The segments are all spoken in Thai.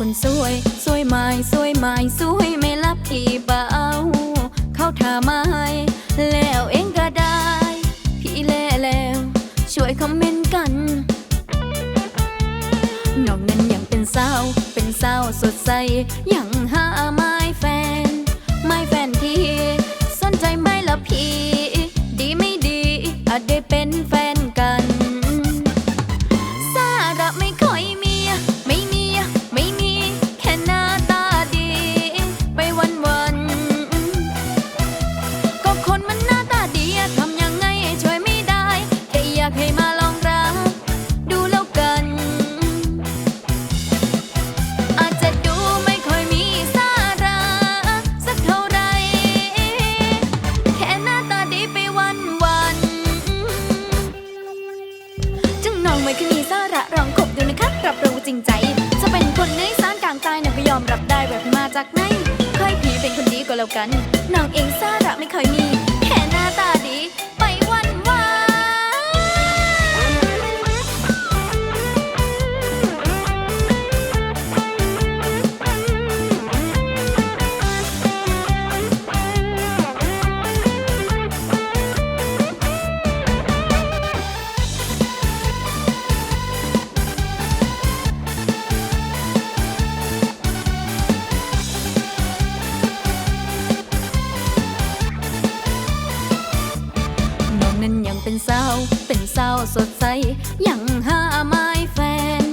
คนสวย สวยไหมสวยไหมสวยไม่รับพี่เบาเข้าท่าไม้แล้วเองก็ได้ พี่แลแล้ว ช่วยคอมเมนต์กันน้องนั้นยังเป็นสาวเป็นสาวสดใส ยังหาไม่แฟน ไม่แฟนที่สนใจไหมล่ะพี่ อมรับได้แบบมาจากไหนค่อยผีเป็นคนดีก็แล้วกันน้องเองสาระไม่ค่อยมี แค่หน้าตาดี สาว เป็นสาวสดใส ยังหาไม่แฟน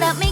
that makes